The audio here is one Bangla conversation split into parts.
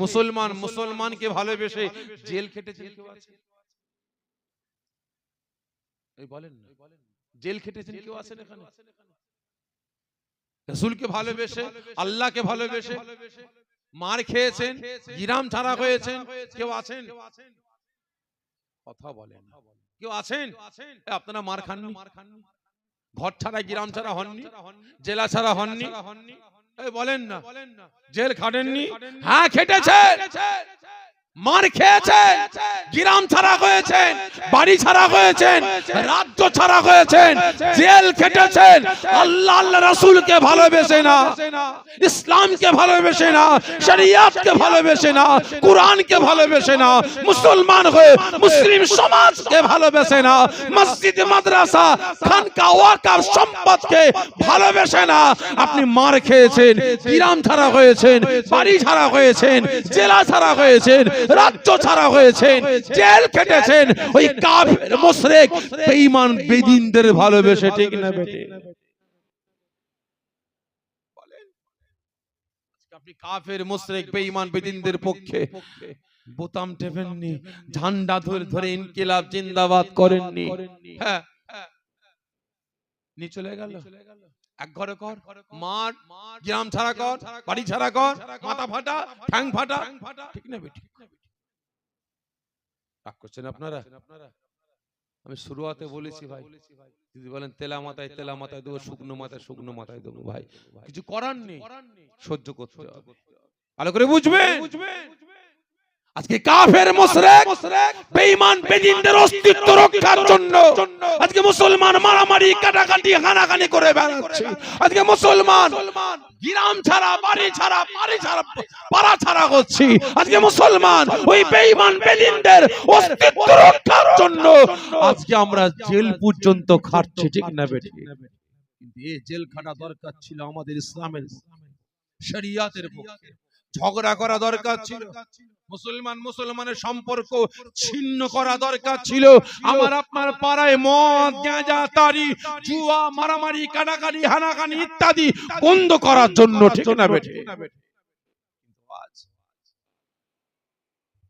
মুসলমান মুসলমানকে ভালোবেসে জেল খেটেছেন কেউ আছে এই বলেন না। জেল খেটেছেন কেউ আছেন এখানে? রসুলকে ভালোবেসে আল্লাহকে ভালোবেসে মার খেয়েছেন গিরাম ছাড়া হয়েছেন কেউ আছেন? কথা বলেন কেউ আছেন? আপনারা মার খাননি? ঘর ছাড়া গ্রাম ছাড়া হননি? জেলা ছাড়া হননি? বলেন না। জেল খাটেননি? হ্যাঁ খেটেছেন মার খেয়েছেন গ্রাম ছাড়া হয়েছেন বাড়ি ছাড়া হয়েছেন রাজ্য ছাড়া হয়েছেন জেল খেটেছেন আল্লাহ আল্লাহ রাসূলকে ভালোবেসে না ইসলামকে ভালোবেসে না শরিয়াতকে ভালোবেসে না কোরআনকে ভালোবেসে না মুসলমান হয়ে মুসলিম সমাজকে ভালোবেসে না মসজিদ মাদ্রাসা খানকা ওয়াকাফ সম্পদকে ভালোবেসে না। আপনি মার খেয়েছেন গ্রাম ছাড়া হয়েছেন বাড়ি ছাড়া হয়েছেন জেলা ছাড়া হয়েছেন রাজ্য ছাড়া হয়েছেন, জেল কেটেছেন ওই কাফের, মুশরিক, বেঈমান, বেদিনদের ভালোবেসে, ঠিক না বেটে আপনি কাফের, মুশরিক, বেঈমান, বেদিনদের পক্ষে বোতাম টেপেননি, ঝান্ডা ধরে ধরে ইনকিলাব জিন্দাবাদ করেননি। হ্যাঁ নি চলে গেল? এক ঘরে কর মার গ্রাম ছাড়া কর বাড়ি ছাড়া কর মাথা ফাটা ঠ্যাং ফাটা ঠিক না বেটি রাগ করছেন আপনারা? আমি শুরুয়াতে বলেছি ভাই। যদি বলেন তেলা মাথায় তেলা মাথায় দেবো শুকনো মাথায় শুকনো মাথায় দেবো ভাই। কিছু করার নেই। সহ্য করতে হবে। ভালো করে বুঝবেন? আজকে কাফের মুশরিক বেঈমান বেদিনদের অস্তিত্ব রক্ষার জন্য আজকে মুসলমান মারামারি, কাটাকাটি, হানাহানি করে বেড়াচ্ছে। আজকে মুসলমান গ্রাম ছাড়া, বাড়ি ছাড়া বাড়ি ছাড়া, পাড়া ছাড়া করছি আজকে মুসলমান ওই বেঈমান বেদিনদের অস্তিত্ব রক্ষার জন্য আজকে আমরা জেল পর্যন্ত খাটছি, ঠিক না বেটি কিন্তু এই জেল খাটা দরকার ছিল আমাদের ইসলামের শরিয়াতের পক্ষে। ঝগড়া করা দরকার ছিল। মুসলমান মুসলমানের সম্পর্ক ছিন্ন করা দরকার ছিল। আমার আপনার পাড়ায় মদ গাঁজা তারি জুয়া মারামারি কাটাকাটি হানাকানি ইত্যাদি বন্ধ করার জন্য ঠিক না বেঠে।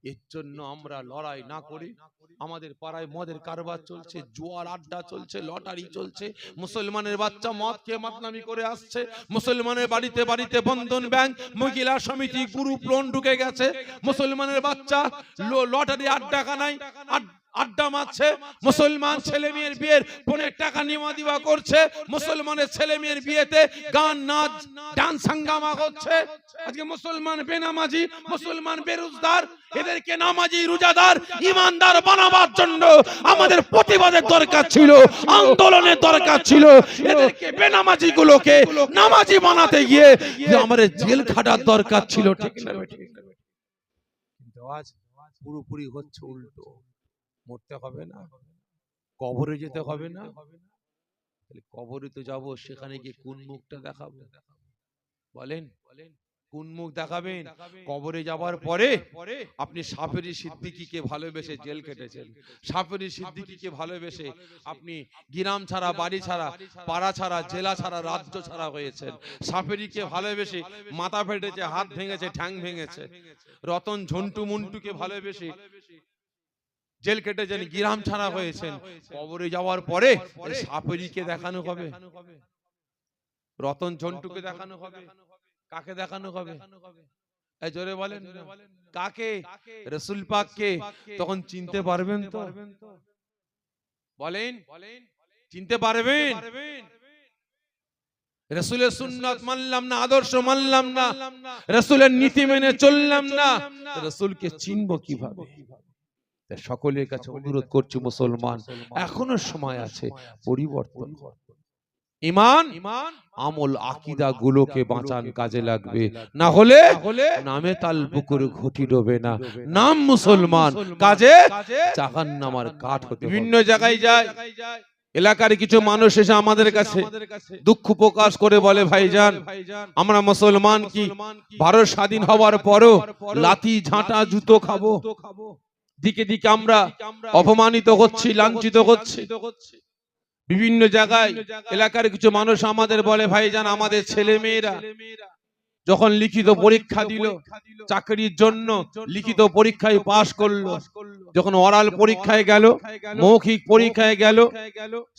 এর জন্য আমরা লড়াই না করি। আমাদের পাড়ায় মদের কারবার চলছে, জোয়ার আড্ডা চলছে, লটারি চলছে, মুসলমানের বাচ্চা মদ কে মাতনামি করে আসছে, মুসলমানের বাড়িতে বাড়িতে বন্ধন ব্যাংক, মহিলা সমিতি, গ্রুপ লোন ঢুকে গেছে, মুসলমানের বাচ্চা লটারি আড্ডা কানাই আড- আড্ডা মারছে, মুসলমান ছেলে মেয়ের বিয়ের পনেরো টাকা নিমা দিবা করছে, মুসলমানের ছেলে মেয়ের বিয়েতে গান, নাচ, ডান্স হাঙ্গামা করছে আজকে মুসলমান বেনামাজি, মুসলমান বেরোজগার, এদেরকে নামাজি, রোজাদার, ইমানদার বানাবার জন্য আমাদের প্রতিবাদের দরকার ছিল, আন্দোলনের দরকার ছিল। এদেরকে বেনামাজি গুলোকে নামাজি বানাতে গিয়ে আমাদের জেল খাটার দরকার ছিল, ঠিক না? কিন্তু আজ পুরোপুরি হচ্ছে উল্টো। মরতে হবে না, কবরে যেতে হবে না। তাহলে কবরে তো যাব, সেখানে গিয়ে কোন মুখটা দেখাবো? বলেন বলেন কোন মুখ দেখাবেন? কবরে যাবার পরে আপনি সাফেরি সিদ্দিকিকে ভালোবেসে জেল কেটেছেন। সাফেরি সিদ্দিকিকে ভালোবেসে আপনি গিরাম ছাড়া, বাড়ি ছাড়া, পাড়া ছাড়া, জেলা ছাড়া, রাজ্য ছাড়া হয়েছেন। সাফেরিকে ভালোবেসে মাথা ফেটেছে, হাত ভেঙেছে, ঠ্যাং ভেঙেছে। রতন ঝন্টু মুন্টুকে ভালোবেসে জেল কেটেছেন গিরাম ছাড়া হয়েছেন। কবরে যাওয়ার পরে এই সাফেরিকে দেখানো হবে। রতন ঝন্টুকে দেখানো হবে। কাকে দেখানো হবে? জোরে বলেন। কাকে? রসুল পাককে। তখন চিনতে পারবেন তো? বলেন। চিনতে পারবেন? রসুলের সুন্নত মানলাম না আদর্শ মানলাম না। রসুলের নীতি মেনে চললাম না। রসুলকে চিনবো কীভাবে? সকলের কাছে অনুরোধ করছি মুসলমান এখনও সময় আছে পরিবর্তন। কর। ইমান আমল আকিদা গুলোকে বাঁচান কাজে লাগবে। না হলে নামে তাল পুকুর ঘটি ডোবে না। নাম মুসলমান কাজে জাহান নামার কাঠ হতে বিভিন্ন জায়গায় যায়। এলাকার কিছু মানুষ এসে আমাদের কাছে দুঃখ প্রকাশ করে বলে ভাইজান আমরা মুসলমান কি? ভারত স্বাধীন হওয়ার পরও লাতি ঝাঁটা জুতো খাব। দিকে দিকে আমরা অপমানিত হচ্ছি, লাঞ্ছিত হচ্ছি। বিভিন্ন জায়গায়, এলাকার কিছু মানুষ আমাদের বলে, ভাইজান, আমাদের ছেলে মেয়েরা যখন লিখিত পরীক্ষা দিল, চাকরির জন্য লিখিত পরীক্ষায় পাশ করল, যখন অরাল পরীক্ষায় গেল, মৌখিক পরীক্ষায় গেল,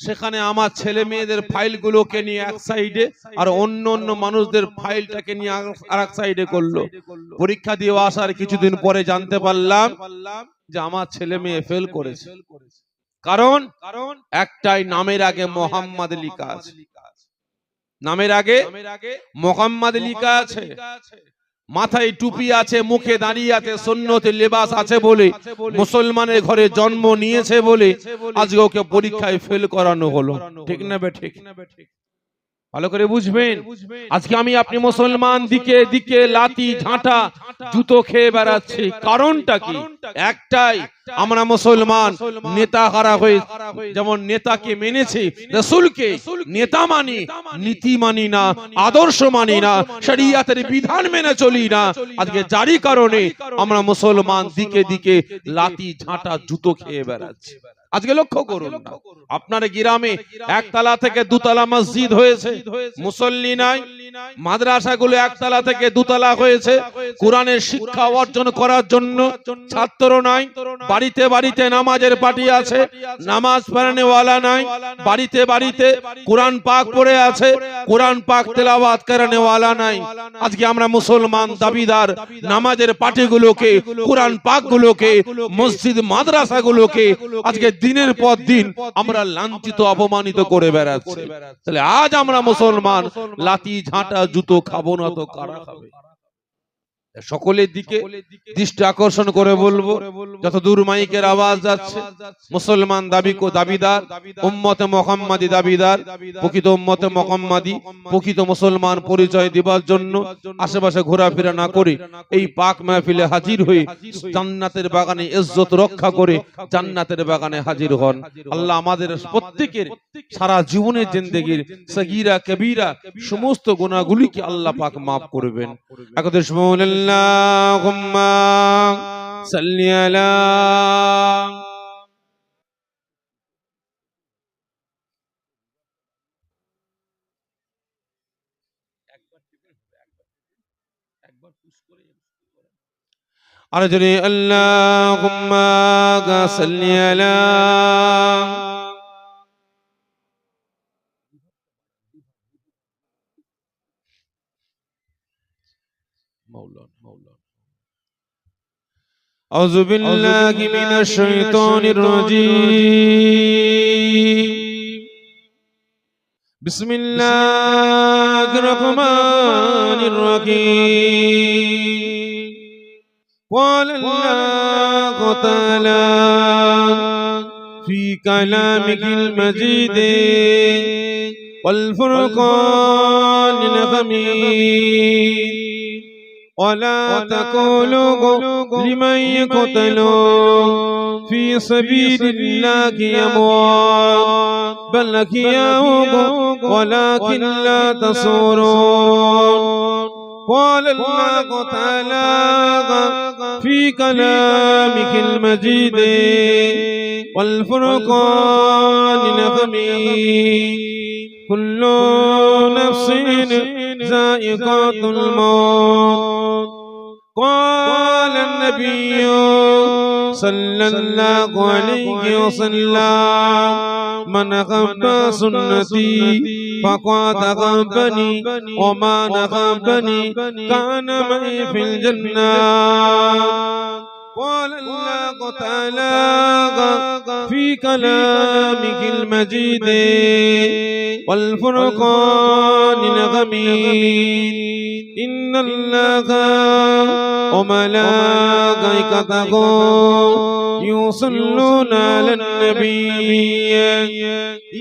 সেখানে আমার ছেলে মেয়েদের ফাইলগুলোকে নিয়ে এক সাইডে আর অন্য অন্য মানুষদের ফাইলটাকে নিয়ে আর এক সাইডে করল। পরীক্ষা দিয়ে আসার কিছুদিন পরে জানতে পারলাম যে আমার ছেলে মেয়ে ফেল করেছে। কারণ কারণ একটাই নামের আগে মোহাম্মদ লিখা আছে নামের আগে মোহাম্মদ লিখা আছে মাথায় টুপি আছে মুখে দাঁড়িয়ে আছে সন্ন্যতে লেবাস আছে বলে মুসলমানের ঘরে জন্ম নিয়েছে বলে আজকে ওকে পরীক্ষায় ফেল করানো হলো। ঠিক না বে ঠিক। ভালো করে বুঝবেন? আজকে আমি আপনি মুসলমান দিকে দিকে লাতি ঝাঁটা জুতো খেয়ে বেড়াচ্ছি। কারণটা কি? একটাই আমরা মুসলমান নেতা হারা হয়ে যেমন নেতাকে মেনেছি রসুলকে নেতা মানি নীতি মানি না আদর্শ মানি না শরিয়াতের বিধান মেনে চলি না। আজকে জারি কারণে আমরা মুসলমান দিকে দিকে লাতি ঝাঁটা জুতো খেয়ে বেড়াচ্ছি। আজকে লক্ষ্য করুন আপনার গ্রামে একতলা থেকে দুতলা মসজিদ হয়েছে। মুসল্লি নাই মাদ্রাসাগুলো একতলা থেকে দুতলা হয়েছে। কোরআনের শিক্ষা অর্জন করার জন্য ছাত্র নাই বাড়িতে বাড়িতে নামাজের পার্টি আছে নামাজ পড়ানেওয়ালা নাই বাড়িতে বাড়িতে কোরআন পাক পড়ে আছে কোরআন পাক তেলাওয়াত করানেওয়ালা নাই। আজকে আমরা মুসলমান দাবিদার নামাজের পার্টিগুলোকে কোরআন পাকগুলোকে মসজিদ মাদ্রাসাগুলোকে আজকে দিনের পর দিন আমরা লাঞ্ছিত অপমানিত করে বেড়াচ্ছি। তাহলে আজ আমরা মুসলমান লাতি ঝাঁটা জুতো খাব না তো কারা খাবে? সকলের দিকে দৃষ্টি আকর্ষণ করে বলব যত দূর মাইকের আওয়াজ যাচ্ছে মুসলমান দাবি কো দাবিদার উম্মতে মোহাম্মদি দাবিদার প্রকৃত উম্মতে মোহাম্মদি প্রকৃত মুসলমান পরিচয় দিবার জন্য আশেপাশে ঘোরাফেরা না করে এই পাক মাহফিলে হাজির হয়ে জান্নাতের বাগানে ইজ্জত রক্ষা করে জান্নাতের বাগানে হাজির হন। আল্লাহ আমাদের প্রত্যেকের সারা জীবনের জিন্দেগির সগীরা কবিরা সমস্ত গুণাগুলিকে আল্লাহ পাক মাফ করবেন। একদের সময় اللهم صل على أرجو اللهم صل على أعوذ بالله من الشيطان الرجيم. بسم الله الرحمن الرحيم. قال الله تعالى في كلامك المجيد والفرقان الحميد. ولا تقولوا لمن يقتل في سبيل الله أموات بل أحياء ولكن لا تصورون قال الله تعالى في كلامك المجيد والفرقان الحميد كل نفس ذائقة الموت. قال النبي صلى الله عليه وسلم من أحب سنتي فقد أحبني وما نحبني كان معي في الجنة. الله تعالى في كلامك المجيد. والفرقان الغميد. إن الله وملائكته يصلون على النبي.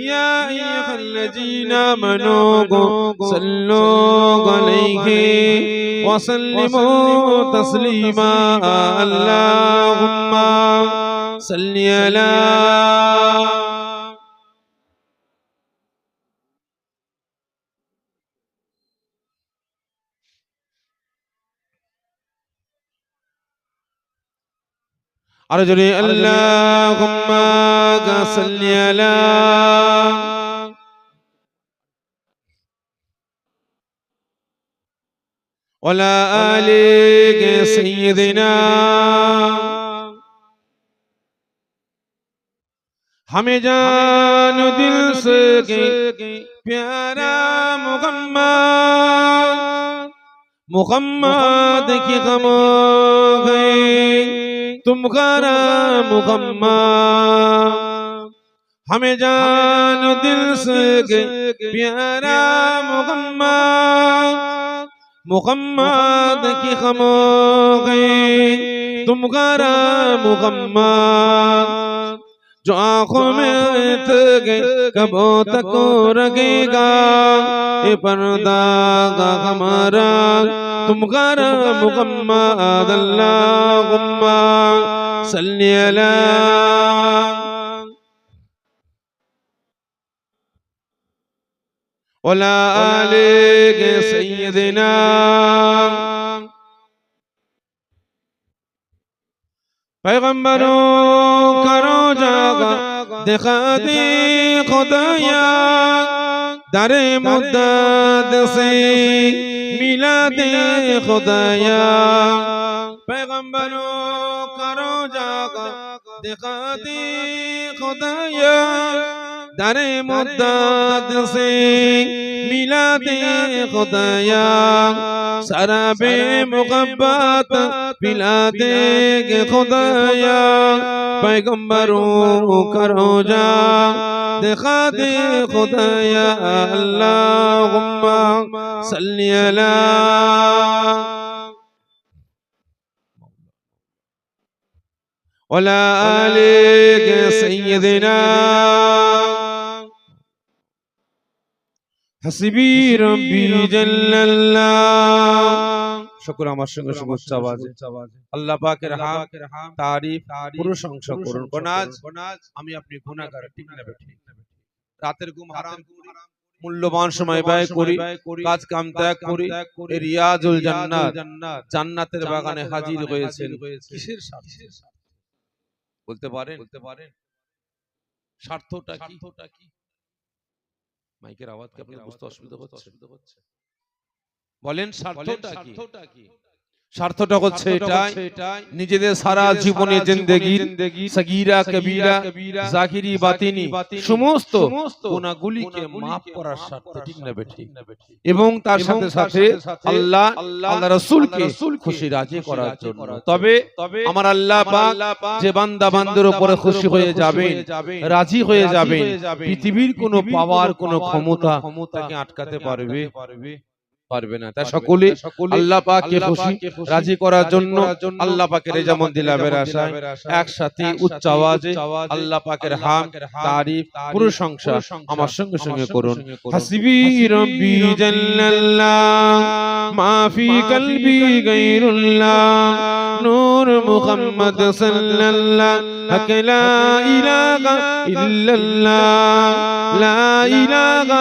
يا أيها الذين آمنوا صلوا عليه. وسلموا تسليما. اللهم صل على أرجو اللهم صل على ولا آلیک سیدنا ہمیں جان دل سے پیارا مغمد مغمد کی غم ہو گئی تم غارا مغمد۔ ہمیں جان دل سے پیارا مغمد محمد کی خم گئے تم غرا محمد، جو آنکھوں میں ات گئے، کبوں تک رگے گا۔ اے پردہ گا ہمارا، تم غرا محمد اللہ اللہم صلی اللہ ولا آلِ اهدنا پیغمبروں کرو جاگا دکھا دے خدایا در مدد سے ملا دے خدایا پیغمبروں کرو جاگا دکھا دے خدایا دار مدد سے ملا دے خدایا سارا بے محبت ملا دے خدایا پیغمبروں کرو جا دکھا دے خدایا اللہم صلی اللہ ولا آلك سيدنا হাসিবি রব্বি জাল্লাল্লাহ। শুকর আমার সঙ্গে উচ্চ আওয়াজে আল্লাহ পাকের হাম তারিফ প্রশংসা করুন। কোনাজ আমি আপনি গুনাহগার ঠিক না বেঠি রাতের ঘুম হারাম মূল্যবান সময় ব্যয় করি কাজ কাম ত্যাগ করি রিয়াজুল জান্নাত জান্নাতের বাগানে হাজির হয়েছেন। কিসের স্বার্থে? বলতে পারেন? বলতে পারেন? স্বার্থটা কি? মাইকের আওয়াজ কি আপনার বুঝতে অসুবিধা হচ্ছে? বলেন স্বার্থটা কি? স্বার্থটা হচ্ছে এটাই নিজেদের সারা জীবনে সগীরা কবিরা জাহিরি বাতিনি। সমস্ত maaf করার স্বার্থে ঠিক না বেঠি। এবং তার সাথে সাথে আল্লাহ আল্লাহ রাসূলকে খুশি রাজি করার জন্য। তবে আমার আল্লাহ পাক যে বান্দা বান্দার উপরে খুশি হয়ে যাবেন রাজি হয়ে যাবেন পৃথিবীর কোনো পাওয়ার কোনো ক্ষমতা তাকে আটকাতে পারবে। পারবে না। তাই সকলে আল্লাহ পাককে খুশি রাজি করার জন্য আল্লাহ পাকের রেজামন দিলাবের আশায় একসাথে উচ্চ আওয়াজে আল্লাহ পাকের হাম তারিফ প্রশংসা আমার সঙ্গে সঙ্গে করুন। হাসবি রব্বি জাল্লাল্লাহ মা ফি কলবি গায়রুল্লাহ। নূর মুহাম্মদ সাল্লাল্লাহ। হক লা ইলাহা ইল্লাল্লাহ। লা ইলাহা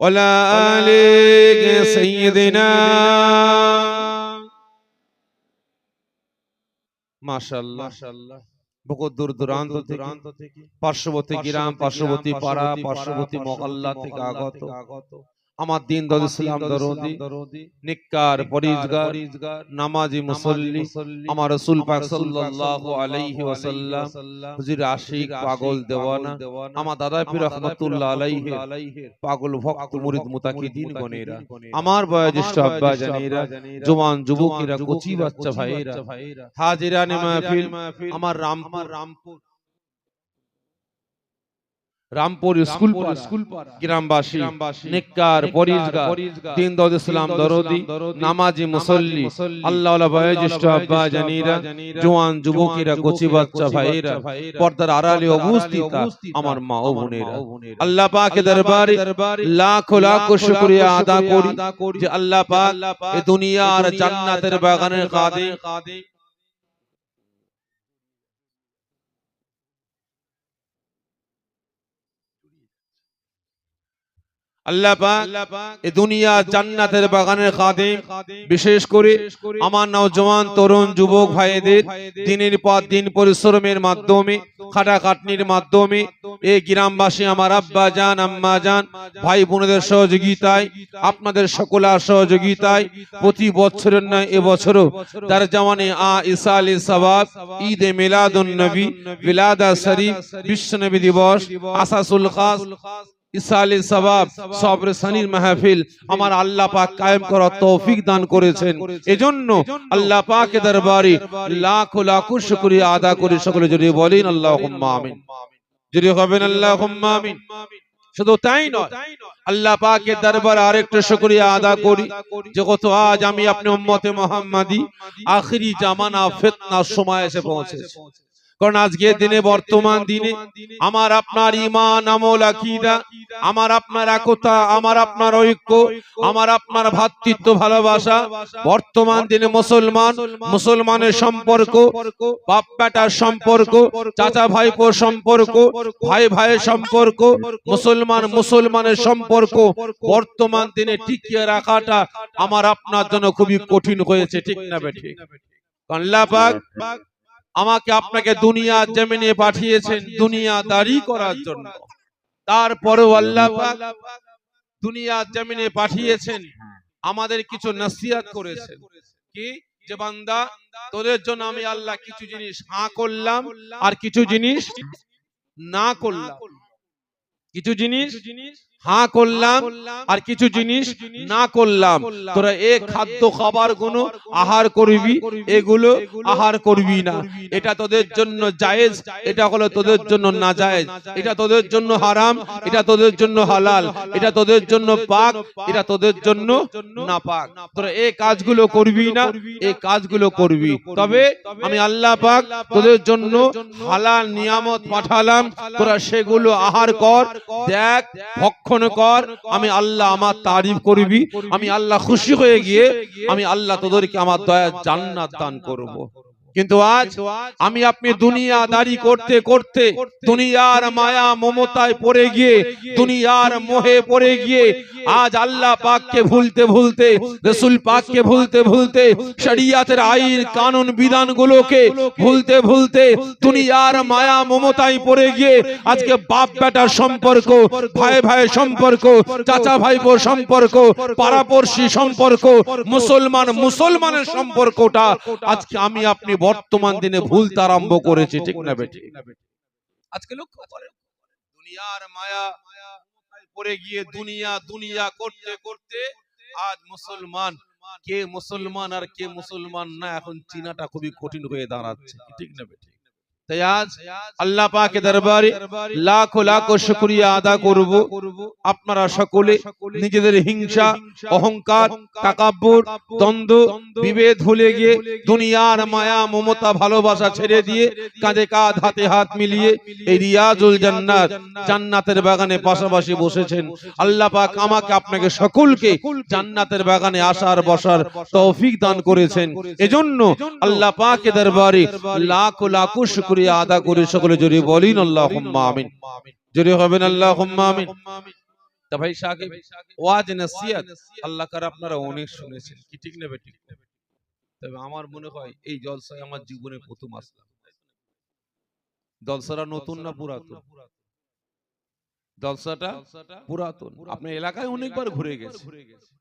ولا آل سيدنا মাশাআল্লাহ বহু দূর দূরান্ত থেকে পার্শ্ববর্তী গ্রাম পার্শ্ববর্তী পাড়া পার্শ্ববর্তী মহল্লা থেকে আগত আমার দিন দল ইসলাম দরদি নিকার পরিজগার নামাজি মুসল্লি আমার রাসূল পাক সাল্লাল্লাহু আলাইহি ওয়াসাল্লাম হুজুর আশিক পাগল দেওয়ানা আমার দাদা পীর রহমাতুল্লাহ আলাইহি পাগল ভক্ত মুরিদ মুতাকিদিন গনেরা আমার বয়োজ্যেষ্ঠ আব্বা জানেরা জওয়ান যুবকেরা কচি বাচ্চা ভাইয়েরা হাজিরানে মাহফিল আমার রামপুর রামপুর রামপুর স্কুল স্কুল গ্রামবাসী নেককার পরিজগার দিন দৌদ ইসলাম দরদি নামাজি মুসল্লি আল্লাহ আল্লাহ বয়োজ্যেষ্ঠ আব্বা জানিরা জওয়ান যুবকেরা কচি বাচ্চা ভাইরা পর্দার আড়ালে উপস্থিত আমার মা ও বোনেরা। আল্লাহ পাকের দরবারে লাখ লাখ শুকরিয়া আদা করি যে আল্লাহ পাক এই দুনিয়ার জান্নাতের বাগানের কাঁদে আল্লাহ পাক দুনিয়া জান্নাতের বাগানের খাদিম। বিশেষ করে আমার নওজওয়ান তরুণ যুবক ভাইদের দিনের পর দিন পরিশ্রমের মাধ্যমে খাটাখাটনির মাধ্যমে। এই গ্রামবাসী আমার আব্বা জান আম্মা জান ভাই বোনদের সহযোগিতায় আপনাদের সকলার সহযোগিতায় প্রতি বছরের নয় এবছরও তার জামানে আ ইসা আলী সবাব ঈদ এ মিলাদুন নবী বিলাদা শরীফ বিশ্ব নবী দিবস আসাসুল খাস ইসা আলী সবাব সানির মাহফিল, আমার আল্লাহ পাক কায়েম করার তৌফিক দান করেছেন। এজন্য আল্লাহ পাকের দরবারে লাখ লাখ শুকরিয়া আদা করে সকলে যদি বলেন আল্লাহুম্মা আমিন। হবেন আল্লাহুম্মা আমিন। শুধু তাই নয়, আল্লাহ পাকের দরবারে আরেকটা শুকরিয়া আদা করি যে কত আজ আমি আপনি উম্মতে মুহাম্মাদি, আখিরি জামানা ফিতনার সময় এসে পৌঁছেছে। কারণ আজকের দিনে বর্তমান দিনে আমার আপনার ইমান আমল আকিদা আমার আপনার একতা আমার আপনার ঐক্য আমার আপনার ভ্রাতৃত্ব ভালোবাসা। বর্তমান দিনে মুসলমান মুসলমানের সম্পর্ক বাপ বেটার সম্পর্ক চাচা ভাইপোর সম্পর্ক ভাই ভাইয়ের সম্পর্ক মুসলমান মুসলমানের সম্পর্ক। বর্তমান দিনে টিকিয়ে রাখাটা আমার আপনার জন্য খুবই কঠিন হয়েছে ঠিক না বেঠিক আল্লাহ পাক আমাকে আপনাকে দুনিয়া জমিনে পাঠিয়েছেন দুনিয়া দাঁড়ি করার জন্য। তারপরেও আল্লাহ দুনিয়া জমিনে পাঠিয়েছেন। আমাদের কিছু নসিহত করেছেন। কি? যে বান্দা তোদের জন্য আমি আল্লাহ কিছু জিনিস হাঁ করলাম আর কিছু জিনিস না করলাম। কিছু জিনিস জিনিস হাঁ করলাম আর কিছু জিনিস না করলাম। তোরা এ খাদ্য খাবারগুলো আহার করবি এগুলো আহার করবি না। এটা তোদের জন্য জায়েজ এটা হলো তোদের জন্য না জায়েজ এটা তোদের জন্য হারাম এটা তোদের জন্য হালাল এটা তোদের জন্য পাক এটা তোদের জন্য না পাক তোরা এই কাজগুলো করবি না এই কাজগুলো করবি। তবে আমি আল্লাহ পাক তোদের জন্য হালাল নিয়ামত পাঠালাম। তোরা সেগুলো আহার কর দেখ ভক্ষণ কর, আমি আল্লাহ আমার তারিফ করবি, আমি আল্লাহ খুশি হয়ে গিয়ে, আমি আল্লাহ তোদেরকে আমার দয়া জান্নাত দান করব। কিন্তু আজ আমি আপনি দুনিয়া দাঁড়ি করতে করতে, দুনিয়ার মায়া মমতায় পড়ে গিয়ে, দুনিয়ার মোহে পড়ে গিয়ে, আজ আল্লাহ পাককে ভুলতে ভুলতে, রসুল পাককে ভুলতে ভুলতে, শরিয়াতের আইন, কানুন, বিধানগুলোকে ভুলতে ভুলতে, দুনিয়ার মায়া মমতায় পড়ে গিয়ে, আজকে বাপ বেটার সম্পর্ক, ভাই ভাই সম্পর্ক, চাচা ভাইপোর সম্পর্ক পাড়াপড়শি সম্পর্ক, মুসলমান মুসলমানের সম্পর্কটা আজকে আমি আপনি বর্তমান দিনে ভুলতে আরম্ভ করেছে ঠিক না বেটি? আজকে লক্ষ্য করেন দুনিয়ার মায়া পড়ে গিয়ে দুনিয়া দুনিয়া করতে করতে আজ মুসলমান। কে মুসলমান আর কে মুসলমান না এখন চিনাটা খুবই কঠিন হয়ে দাঁড়াচ্ছে ঠিক না বেটি? তাই আজ আল্লাহ পাকে দরবারে লাখো লাখো শুকরিয়া আদা করব। আপনারা সকলে নিজেদের হিংসা অহংকার তাকাব্বুর দ্বন্দ্ব বিভেদ ভুলে গিয়ে দুনিয়ার মায়া মমতা ভালোবাসা ছেড়ে দিয়ে কাঁধে কাঁধ হাতে হাত মিলিয়ে এই রিয়াজুল জান্নাত জান্নাতের বাগানে পাশাপাশি বসেছেন। আল্লাহ পাক আমাকে আপনাকে সকলকে জান্নাতের বাগানে আসার বসার তৌফিক দান করেছেন। এজন্য আল্লাহ পাকে দরবারে লাখ লাখ শুকরিয়া আদা করে সকলে জোরে বলিন, আল্লাহুম্মা আমিন। জোরে হবেন, আল্লাহুম্মা আমিন। ভাই ওয়াজ, নসিহত, আল্লাহ কার আপনারা অনেক শুনেছেন। কি ঠিক নেবে ঠিক তবে আমার মনে হয় এই জলসায় আমার জীবনে প্রথম আসলাম। নতুন না পুরাতন? পুরাতন। আপনার এলাকায় অনেকবার ঘুরে গেছে